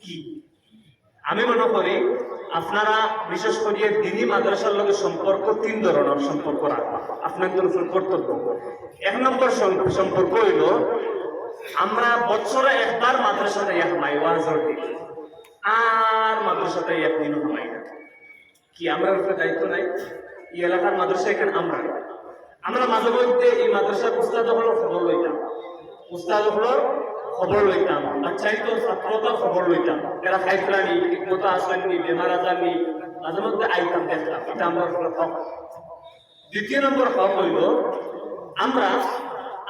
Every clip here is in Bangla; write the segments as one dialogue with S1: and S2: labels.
S1: কি আমি মনে করি আপনারা বিশেষ করে দিনী মাদ্রাসার লগে সম্পর্ক তিন ধরনের সম্পর্ক রাখবা। আপনাদের উপর কর্তব্য। এক নম্বর সম- সম্পর্ক হইল, আমরা বছরে একবার মাদ্রাসাতে এক মাই ওয়াজর দিই, আর মাদ্রাসাতে একদিন হামাই না। কি আমরা উপরে দায়িত্ব নাই? এই এলাকার মাদ্রাসা এখানে আমরা। আমরা মাঝে মধ্যে এই মাদ্রাসার উস্তাদ হলো খবর লইতাম উস্তাদ হলো খবর লইতাম বাচ্চাই তো ছাত্রতার খবর লইতাম এরা খাইতলানি ঠিক মতো আসলেননি বেমার আজারনি মাঝে মধ্যে আইতাম দেখতাম এটা আমরা হক। দ্বিতীয় নম্বর হক হইল আমরা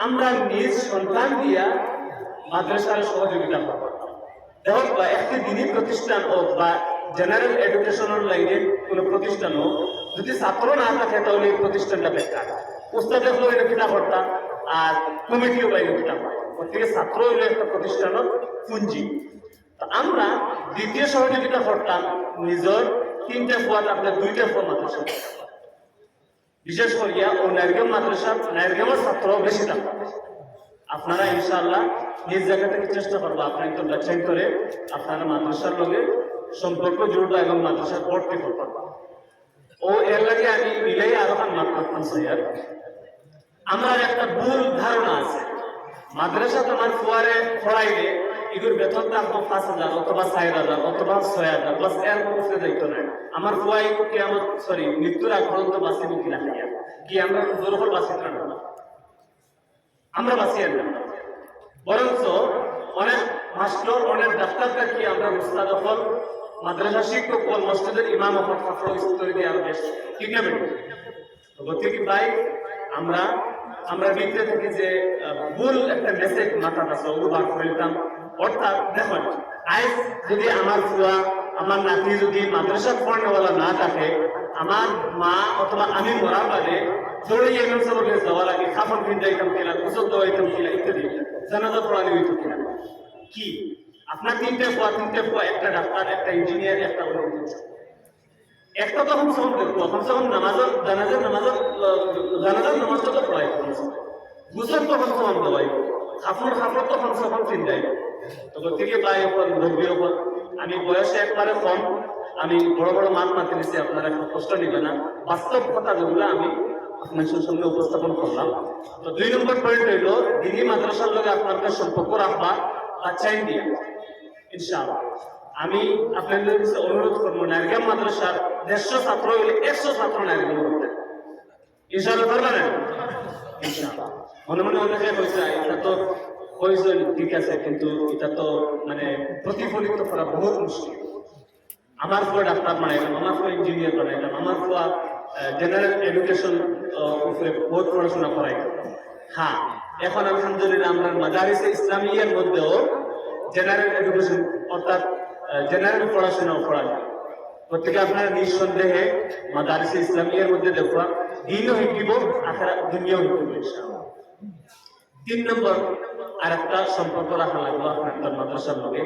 S1: আমরা নিজ সন্তান দিয়া মাদ্রাসার সহযোগিতা করব দেখো বা একটি দিনী প্রতিষ্ঠান হোক বা জেনারেল এডুকেশনের লাইনে কোনো প্রতিষ্ঠান হোক যদি ছাত্র না থাকে, তাহলে এই প্রতিষ্ঠানটা বেকার উস্তাদের হলো এটা কিনা করতাম আর কমিটিও বাইরে কিনা প্রত্যেকে ছাত্র হইলে একটা প্রতিষ্ঠানের পুঞ্জি। আমরা দ্বিতীয় সহযোগিতা করতাম নিজের তিনটা ফুয়া আপনার দুইটা ফুয়া মাদ্রাসা। বিশেষ করিয়া ও নারগেম মাদ্রাসা নারগেমের ছাত্র বেশি থাকবে আপনারা ইনশাআল্লাহ নিজ জায়গা থেকে চেষ্টা করব, আপনার তো বাচ্চাই করে আপনারা মাদ্রাসার লগে সম্পর্ক জুড়বা এবং মাদ্রাসার ভর্তি করবা ও এর লাগে আমি মিলাই আরও মাত করতাম, স্যার। আমার একটা ভুল ধারণা আছে। মাদ্রাসা তোমার ফুয়ারে পড়াইলে এগুলোর বেতন থাকব পাঁচ হাজার অথবা চার হাজার, অথবা ছয় হাজার বাসের উপরে দায়িত্ব নাই। আমার ফুয়াই কি আমার সরি মৃত্যুর আগ পর্যন্ত বাঁচিব কি না। কি আমরা জোর করে বাঁচিত না। আমরা বাঁচিয়ে না বরঞ্চ অনেক মাস্টার, অনেক ডাক্তারটা কি আমরা উস্তাদ হল, মাদ্রাসা শিক্ষক হল, মসজিদের ইমাম হল ছাত্র স্তরে দিয়ে আরও বেশ। ঠিক না বেটি? গতিকে ভাই, আমরা আমরা ভিতরে থেকে যে ভুল একটা মেসেজ মাথা আছে ওগুলো বার অর্থাৎ দেখুন আজ যদি আমার ফুয়া, আমার নাতি যদি মাদ্রাসা পড়নেওয়ালা না থাকে, আমার মা অথবা আমি মরার বাদে দৌড়ে এমন সবকে যাওয়া লাগে খাফন কিনতে আইতাম কিনা, গোসল দেওয়া আইতাম কিনা, ইত্যাদি। জানাজা পড়ানি হইতো কিনা। কি? আপনার তিনটে ফুয়া তিনটে ফুয়া, একটা ডাক্তার, একটা ইঞ্জিনিয়ার একটা অন্য একটা তো কমসে কম দেখব কমসে কম জানাজার নামাজের জানাজার নামাজটা তো পড়াই। গুসল তো কমসে কম দেওয়াই। খাফর খাফর তো কমসে কম চিন্তাই। তো গতিকে ভাই ওপর মুরব্বীর ওপর আমি বয়সে একবারে কম, আমি বড় বড় মান মাতি দিচ্ছি আপনারা কষ্ট নিবে না। বাস্তব কথা যেগুলো আমি আপনার সঙ্গে উপস্থাপন করলাম। তো দুই নম্বর পয়েন্ট হইল, দিনী মাদ্রাসার লগে আপনাদের সম্পর্ক রাখবা বাচ্চাই দিয়ে, ইনশাআল্লাহ। আমি আপনাদের কাছে অনুরোধ করব, নারগাম মাদ্রাসার দেড়শো ছাত্র হইলে একশো ছাত্র নারগাম করতে। ইনশাআল্লাহ পারবেন মনে মনে অনেকে কইছে এটা তো কইছেন ঠিক আছে, কিন্তু এটা তো মানে প্রতিফলিত করা বহুত মুশকিল। আমার ফুয়া ডাক্তার বানাইলাম, আমার ফুয়া ইঞ্জিনিয়ার বানাইলাম, আমার ফুয়া জেনারেল এডুকেশন উপরে বহুত পড়াশোনা করাইলাম। হ্যাঁ এখন আলহামদুলিল্লাহ আমরা মাদারিসে ইসলামিয়ার মধ্যেও জেনারেল এডুকেশন অর্থাৎ জেনারেল পড়াশোনাও পড়ায়। প্রত্যেকে আপনারা নিঃসন্দেহে মাদারিসে ইসলামিয়ার মধ্যে দেখবা দিনও শিকিব আখেরা দুনিয়াও শিকিব তিন নম্বর আর একটা সম্পর্ক রাখা লাগল আপনার মাদ্রাসার লগে।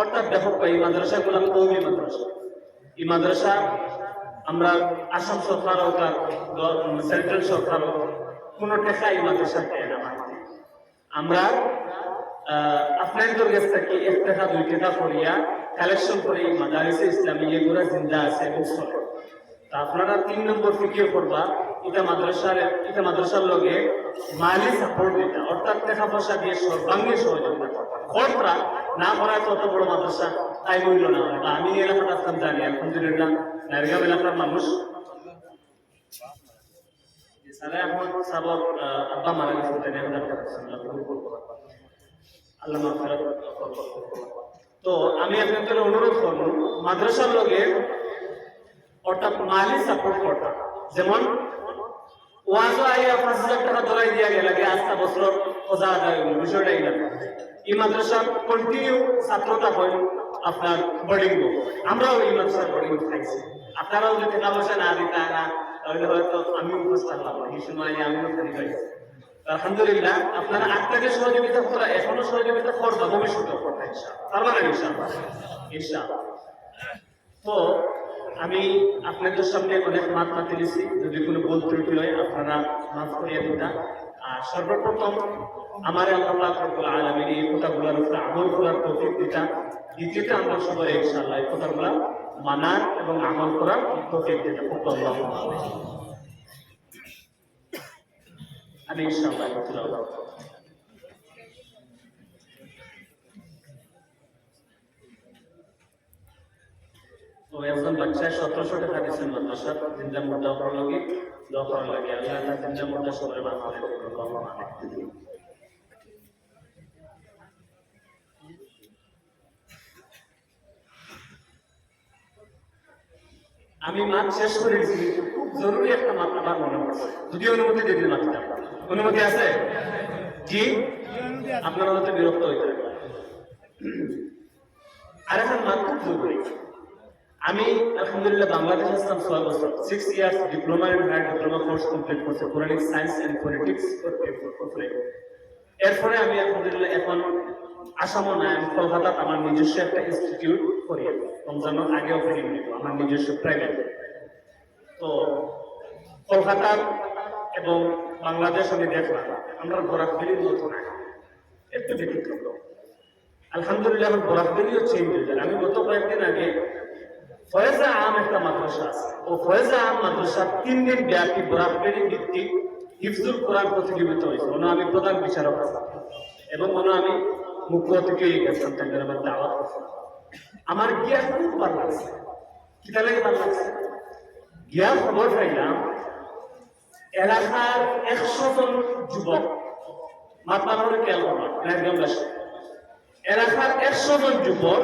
S1: অর্থাৎ দেখো, এই মাদ্রাসাগুলো কৌমি মাদ্রাসা। এই মাদ্রাসা আমরা আসাম সরকার আর সেন্ট্রাল সরকার কোনো টেকা এই মাদ্রাসা দেয় না আমরা আপনাদের কাছ থেকে টাকা দুই টাকা করিয়া কালেকশন করে মাদারিসে ইসলামী এগুলো জিন্দা আছে চলে। তা আপনারা তিন নম্বর ফিকির করবা মাদ্রাসার মাদ্রাসার লগে মালি সাপোর্ট দিতা। অর্থাৎ টাকা পয়সা দিয়ে সর্বাঙ্গে সহযোগিতা না করায় তত বড় মাদ্রাসা তাই মূল্য না আমি এলাকাটা আসতাম জানি, আলহামদুলিল্লাহ নারগাম এলাকার মানুষ। সাবর আব্বা মারা গেছেন ডাক্তার আল্লাহ তো আমি আপনাদের অনুরোধ করব, মাদ্রাসার লগে অর্থাৎ মালি সাপোর্ট করতাম যেমন ওয়াজও আইয়া পাঁচ হাজার টাকা ধরাই দিয়া গেল আগে আস্তা বছর খোঁজা বিষয়টা এইলাম এই মাদ্রাসা কন্টিনিউ ছাত্রতা হয় আপনার বোর্ডিং আমরাও এই মাদ্রাসার বোর্ডিং খাইছি। আপনারাও যদি টাকা পয়সা না দিতে না, তাহলে হয়তো আমিও উপস্থিত থাকলাম এই সময় আমিও খালি পাইছি তো, আমি আপনাদের সামনে অনেক মাত মাতি দিছি যদি কোনো ভুল ত্রুটি হয়, আপনারা মাফ করিয়ে দিতা আর সর্বপ্রথম, আমার আল্লাহ রব্বুল আলামিন এই কথাগুলোর উপরে আমল করার তৌফিক দিতা। দ্বিতীয়ত, আমরা সবাই ইনশাআল্লাহ এই মানার এবং আমল করার দিতা। আল্লাহ ইনশাআল্লাহ তিলাওয়াত করব। তো একজন বাচ্চা সতেরোশো টাকা দিচ্ছেন মাদ্রাসা জিন্দা মুদ্রা লাগে, দোয়া লাগে আল্লাহ জিন্দা মুদ্রা সবাই মাফ করে দিন। আল্লাহুম্মা আমিন। আমি মাছ শেষ করেছি খুব জরুরি একটা মাত্রা আমার মনে পড়ছে। যদি অনুমতি দিন মাত্রা অনুমতি আছে? জি? আপনারা হয়তো বিরক্ত হইতে। আর এখন মাত খুব জরুরি। আমি, আলহামদুলিল্লাহ, বাংলাদেশ আসলাম ছয় বছর six years diploma and higher diploma course complete করছে কোরআনিক সায়েন্স এন্ড পলিটিক্স এরপরে আমি, আলহামদুলিল্লাহ, এখন আসামও নাই, আমি কলকাতাত আমার নিজস্ব একটা ইনস্টিটিউট করি রমজানের আগেও নিব, আমার নিজস্ব প্রাইভেট তো কলকাতার এবং বাংলাদেশ আমি দেখলাম, আমরা ঘোরাঘুরির মতো না। একটু ব্যতিক্রম আলহামদুলিল্লাহ আমার ঘোরাঘুরিও চেঞ্জ হয়ে যায়। আমি গত কয়েকদিন আগে ফয়েজা আম একটা মাদ্রাসা আছে। ও ফয়েজা আম মাদ্রাসা তিন দিন ব্যাপী ঘোরাঘুরি ভিত্তিক হিফজুল কোরআন প্রতিযোগিতা হয়েছে। ওনা আমি প্রধান বিচারক আছি। এবং ওনা আমি মুখ্য অতিথি গেছিলাম তাদের আমার দাওয়াত। আমার গিয়া খুব ভালো লাগছে। কিতা লাগে ভালো লাগছে? গিয়া খবর পাইলাম, এলাকার একশো জন যুবক মাতলা করে কেল করলাম গ্রামবাসী এলাকার একশো জন যুবক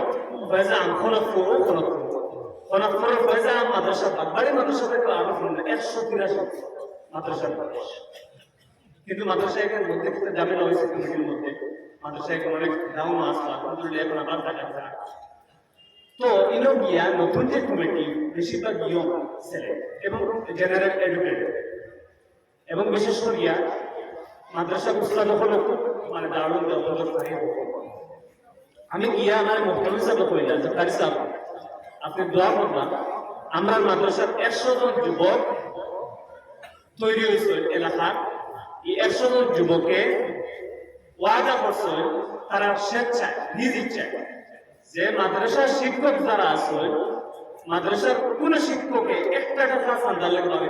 S1: আম খনকপুর খনকপুর খনকপুর ফয়েজা আম মাদ্রাসা বাগবাড়ি মাদ্রাসা থেকে আরও একশো তিরাশি মাদ্রাসার বয়স কিন্তু মাদ্রাসা এখানে মধ্যে জামিন হয়েছে কমিটির মধ্যে। মাদ্রাসা এখন অনেক ডাউন আসলো এখন আবার দেখা যায়। তো ইনো গিয়া নতুন যে কমিটি, বেশিরভাগ ইয়ং ছেলে এবং জেনারেল এডুকেটেড এবং বিশেষ করিয়া মাদ্রাসা উস্তাদ হলো মানে দারুণ দপ্তর আমি গিয়া আমার মোহতমি সাহেব কইলাম যে কারি সাহেব, আপনি দোয়া করলাম আমরা মাদ্রাসার একশো জন যুবক তৈরি হয়েছে এলাকার এই একশো জন যুবকে ওয়াদা করছে, তারা স্বেচ্ছায় নিজ ইচ্ছায় যে মাদ্রাসার শিক্ষক যারা আছে, মাদ্রাসার কোন শিক্ষকে একটা টাকা লাগবে আমি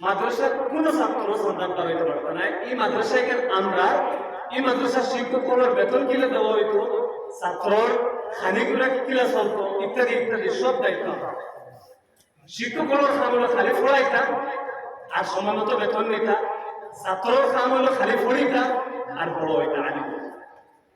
S1: মাদ্রাসার কোন ছাত্র সন্ধান করাইতে পারতো না এই মাদ্রাসায় আমরা, এই মাদ্রাসার শিক্ষকগুলোর বেতন কিলে দেওয়া হইতো, ছাত্রর খানিগুলা কিলা চলতো ইত্যাদি ইত্যাদি, সব দায়িত্ব কাম হলো খালি পড়াইতাম আর সময় মতো বেতন নিতাম ছাত্রর কাম হলো খালি পড়িতাম আর বড় হইতা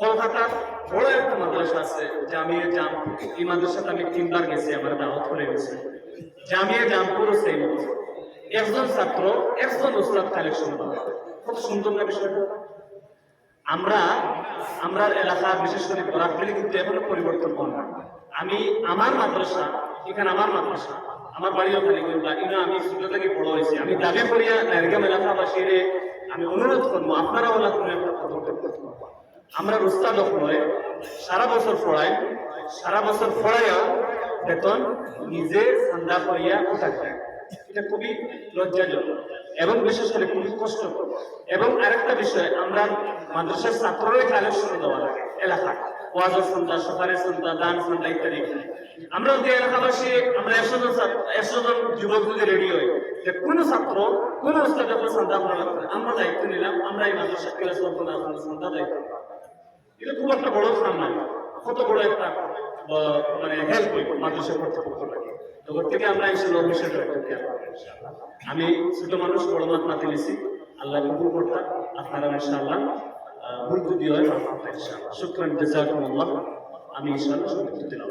S1: কলকাতার বড় একটা মাদ্রাসা আছে, জামিয়া এই মাদ্রাসাতে আমি তিনবার গেছি, আমার দাওয়াত করে গেছি। জামিয়া মাদ্রাসা। একজন ছাত্র, একজন উস্তাদ কালেকশন কত সুন্দর না বিষয়টা? আমরা আমরা এলাকার বিশেষ করে কিন্তু এখনও পরিবর্তন হন না। আমি, আমার মাদ্রাসা, এখানে আমার মাদ্রাসা, আমার বাড়িও খালি করবা ইনো আমি ছোট থেকে বড় হয়েছি। আমি দাবি করিয়া নারগাম এলাকাবাসীরে আমি অনুরোধ করব আপনারা ওলা কোনো একটা পদক্ষেপ করতে। আমরা রুস্তাদ নয় সারা বছর পড়াই, সারা বছর পড়াইয়া বেতন নিজে ঠান্ডা করিয়া থাকতে এটা খুবই লজ্জাজনক এবং বিশেষ করে খুবই কষ্টকর এবং আরেকটা বিষয়, আমরা মাদ্রাসার ছাত্ররাই কালেকশন দেওয়া লাগে এলাকা ওয়াজের সন্ধ্যা সকালের সন্ধ্যা, দান সন্ধ্যা ইত্যাদি। আমরা যদি এলাকাবাসী, আমরা একশো জন একশো জন যুবক যদি রেডি হই যে কোন ছাত্র, কোন উস্তাদের সন্ধ্যা করা। আমরা দায়িত্ব নিলাম, আমরা এই মাদ্রাসা ক্লাস সন্ধ্যা দায়িত্ব। এটা খুব একটা বড় সম্মান কত বড় একটা মানে হেল্প হইব মানুষের কর্তৃপক্ষ লাগে। তো ওর থেকে আমরা। আমি ছোট মানুষ, বড় মাত মাতি নিছি। আল্লাহ কবুল আপনারা ইনশাআল্লাহ ভুল যদি হয় শুক্রান জাযাকুমুল্লাহ আমি ইনশাআল্লাহ সন্তুষ্ট দিলাম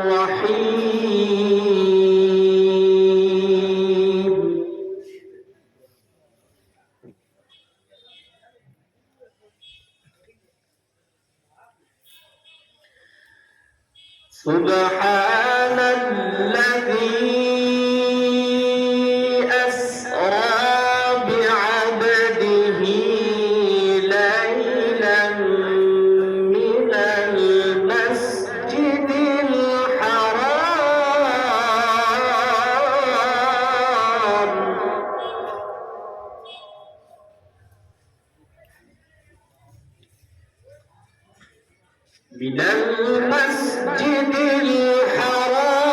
S2: سبحان الذي من المسجد الحرام.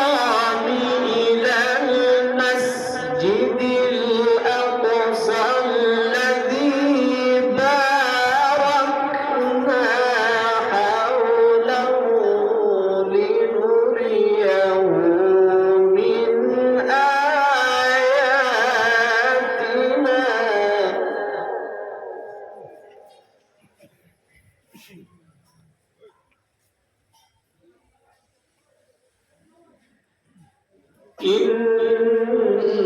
S2: إنه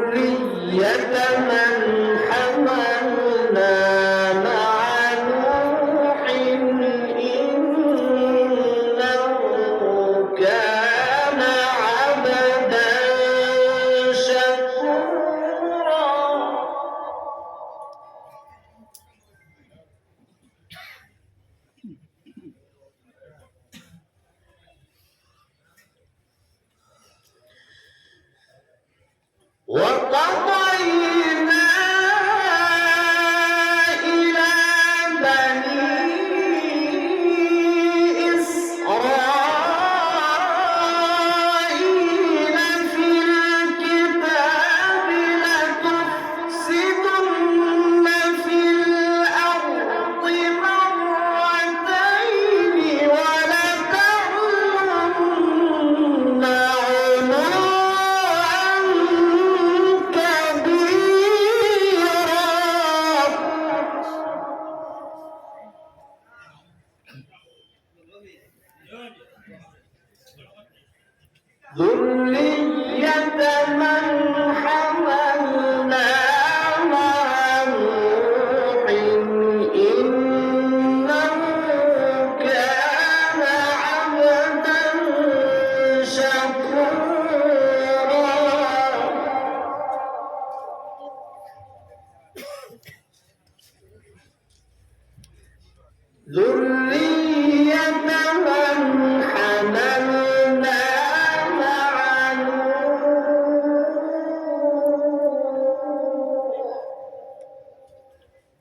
S2: ذرية من ذرية من حرم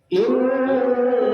S2: You.